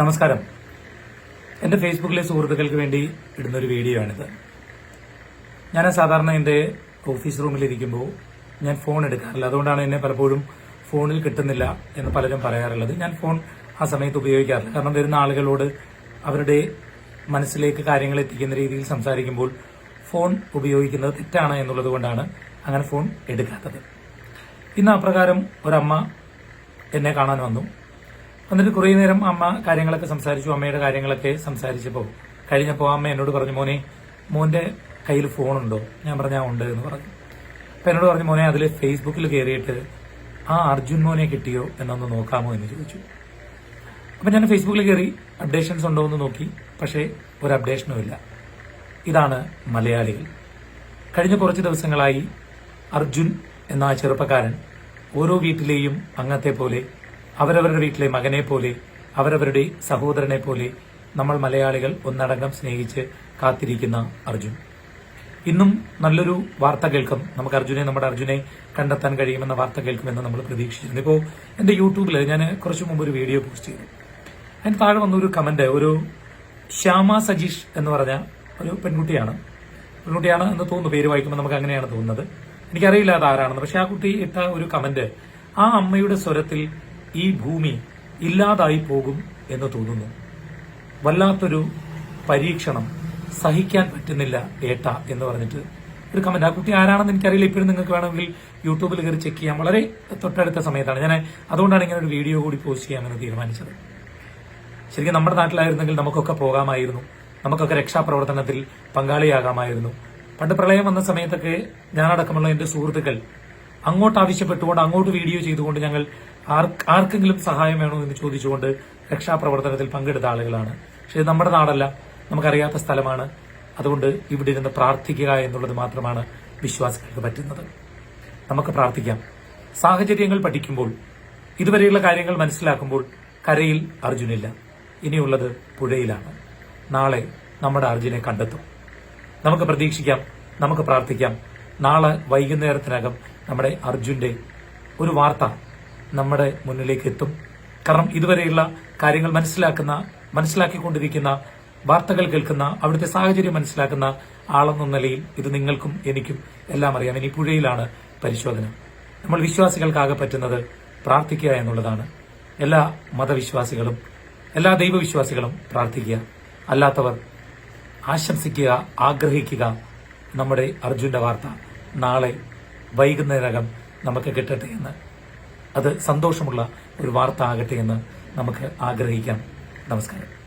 നമസ്കാരം. എന്റെ ഫേസ്ബുക്കിലെ സുഹൃത്തുക്കൾക്ക് വേണ്ടി ഇടുന്നൊരു വീഡിയോ ആണിത് ഞാൻ സാധാരണ എന്റെ ഓഫീസ് റൂമിൽ ഇരിക്കുമ്പോൾ ഞാൻ ഫോൺ എടുക്കാറില്ല. അതുകൊണ്ടാണ് എന്നെ പലപ്പോഴും ഫോണിൽ കിട്ടുന്നില്ല എന്ന് പലരും പറയാറുള്ളത്. ഞാൻ ഫോൺ ആ സമയത്ത് ഉപയോഗിക്കാറില്ല. കാരണം വരുന്ന ആളുകളോട് അവരുടെ മനസ്സിലേക്ക് കാര്യങ്ങൾ എത്തിക്കുന്ന രീതിയിൽ സംസാരിക്കുമ്പോൾ ഫോൺ ഉപയോഗിക്കുന്നത് തെറ്റാണ് എന്നുള്ളത് കൊണ്ടാണ് അങ്ങനെ ഫോൺ എടുക്കാത്തത്. ഇന്ന് അപ്രകാരം ഒരമ്മ എന്നെ കാണാൻ വന്നു. എന്നിട്ട് കുറേ നേരം അമ്മ കാര്യങ്ങളൊക്കെ സംസാരിച്ചു അമ്മയുടെ കാര്യങ്ങളൊക്കെ സംസാരിച്ചപ്പോൾ കഴിഞ്ഞപ്പോൾ അമ്മ എന്നോട് പറഞ്ഞു മോനെ മോന്റെ കയ്യിൽ ഫോണുണ്ടോ? ഞാൻ പറഞ്ഞാ ഉണ്ട് എന്ന് പറഞ്ഞു. അപ്പൊ എന്നോട് പറഞ്ഞു മോനെ അതിൽ ഫേസ്ബുക്കിൽ കയറിയിട്ട് ആ അർജുൻ മോനെ കിട്ടിയോ എന്നൊന്ന് നോക്കാമോ എന്ന് ചോദിച്ചു. അപ്പൊ ഞാൻ ഫേസ്ബുക്കിൽ കയറി അപ്ഡേഷൻസ് ഉണ്ടോ എന്ന് നോക്കി പക്ഷേ ഒരു അപ്ഡേഷനും ഇല്ല. ഇതാണ് മലയാളികൾ. കഴിഞ്ഞ കുറച്ച് ദിവസങ്ങളായി അർജുൻ എന്ന ചെറുപ്പക്കാരൻ ഓരോ വീട്ടിലെയും അംഗത്തെ പോലെ അവരവരുടെ വീട്ടിലെ മകനെ പോലെ അവരവരുടെ സഹോദരനെ പോലെ നമ്മൾ മലയാളികൾ ഒന്നടങ്കം സ്നേഹിച്ച് കാത്തിരിക്കുന്ന അർജുൻ. ഇന്നും നല്ലൊരു വാർത്ത കേൾക്കും. നമുക്ക് അർജുനെ നമ്മുടെ അർജുനെ കണ്ടെത്താൻ കഴിയുമെന്ന വാർത്ത കേൾക്കുമെന്ന് നമ്മൾ പ്രതീക്ഷിച്ചിരുന്നു. ഇപ്പോൾ എന്റെ യൂട്യൂബിൽ ഞാൻ കുറച്ചു മുമ്പ് ഒരു വീഡിയോ പോസ്റ്റ് ചെയ്തു. അതിന് താഴെ വന്ന ഒരു കമന്റ് ഒരു ശ്യാമ സജീഷ് എന്ന് പറഞ്ഞ ഒരു പെൺകുട്ടിയാണ്. പെൺകുട്ടിയാണ് എന്ന് തോന്നുന്നു പേര് വായിക്കുമ്പോൾ നമുക്ക് അങ്ങനെയാണ് തോന്നുന്നത്. എനിക്കറിയില്ല അത് ആരാണെന്ന്. പക്ഷെ ആ കുട്ടി ഇട്ട ഒരു കമന്റ് ആ അമ്മയുടെ സ്വരത്തിൽ ഈ ഭൂമി ഇല്ലാതായി പോകും എന്ന് തോന്നുന്നു. വല്ലാത്തൊരു പരീക്ഷണം സഹിക്കാൻ പറ്റുന്നില്ല ഏട്ട എന്ന് പറഞ്ഞിട്ട് ഒരു കമന്റ് ആ കുട്ടി ആരാണെന്ന് എനിക്കറിയില്ല. ഇപ്പോഴും നിങ്ങൾക്ക് വേണമെങ്കിൽ യൂട്യൂബിൽ കയറി ചെക്ക് ചെയ്യാം. വളരെ തൊട്ടടുത്ത സമയത്താണ്. ഞാൻ അതുകൊണ്ടാണ് ഇങ്ങനെ ഒരു വീഡിയോ കൂടി പോസ്റ്റ് ചെയ്യാമെന്ന് തീരുമാനിച്ചത്. ശരിക്കും നമ്മുടെ നാട്ടിലായിരുന്നെങ്കിൽ നമുക്കൊക്കെ പോകാമായിരുന്നു. നമുക്കൊക്കെ രക്ഷാപ്രവർത്തനത്തിൽ പങ്കാളിയാകാമായിരുന്നു. പണ്ട് പ്രളയം വന്ന സമയത്തൊക്കെ ഞാനടക്കമുള്ള എന്റെ സുഹൃത്തുക്കൾ അങ്ങോട്ട് ആവശ്യപ്പെട്ടുകൊണ്ട് അങ്ങോട്ട് വീഡിയോ ചെയ്തുകൊണ്ട് ഞങ്ങൾ ആർക്കെങ്കിലും സഹായം വേണോ എന്ന് ചോദിച്ചുകൊണ്ട് രക്ഷാപ്രവർത്തനത്തിൽ പങ്കെടുത്ത ആളുകളാണ്. പക്ഷെ നമ്മുടെ നാടല്ല നമുക്കറിയാത്ത സ്ഥലമാണ്. അതുകൊണ്ട് ഇവിടെ ഇരുന്ന് പ്രാർത്ഥിക്കുക എന്നുള്ളത് മാത്രമാണ് വിശ്വാസികൾക്ക് പറ്റുന്നത്. നമുക്ക് പ്രാർത്ഥിക്കാം. സാഹചര്യങ്ങൾ പഠിക്കുമ്പോൾ ഇതുവരെയുള്ള കാര്യങ്ങൾ മനസ്സിലാക്കുമ്പോൾ കരയിൽ അർജുനില്ല. ഇനിയുള്ളത് പുഴയിലാണ്. നാളെ നമ്മുടെ അർജുനെ കണ്ടെത്തും. നമുക്ക് പ്രതീക്ഷിക്കാം നമുക്ക് പ്രാർത്ഥിക്കാം. നാളെ വൈകുന്നേരത്തിനകം നമ്മുടെ അർജുന്റെ ഒരു വാർത്ത നമ്മുടെ മുന്നിലേക്ക് എത്തും കാരണം ഇതുവരെയുള്ള കാര്യങ്ങൾ മനസ്സിലാക്കുന്ന മനസ്സിലാക്കിക്കൊണ്ടിരിക്കുന്ന വാർത്തകൾ കേൾക്കുന്ന അവിടുത്തെ സാഹചര്യം മനസ്സിലാക്കുന്ന ആളെന്ന നിലയിൽ ഇത് നിങ്ങൾക്കും എനിക്കും എല്ലാം അറിയാം. ഇനി പുഴയിലാണ് പരിശോധന. നമ്മൾ വിശ്വാസികൾക്കാകെ പറ്റുന്നത് പ്രാർത്ഥിക്കുക എന്നുള്ളതാണ്. എല്ലാ മതവിശ്വാസികളും എല്ലാ ദൈവവിശ്വാസികളും പ്രാർത്ഥിക്കുക. അല്ലാത്തവർ ആശംസിക്കുക ആഗ്രഹിക്കുക. നമ്മുടെ അർജുന്റെ വാർത്ത നാളെ വൈകുന്നേരകം നമുക്ക് കിട്ടട്ടെ എന്ന്. അത് സന്തോഷമുള്ള ഒരു വാർത്ത ആകട്ടെ എന്ന് നമുക്ക് ആഗ്രഹിക്കാം. നമസ്കാരം.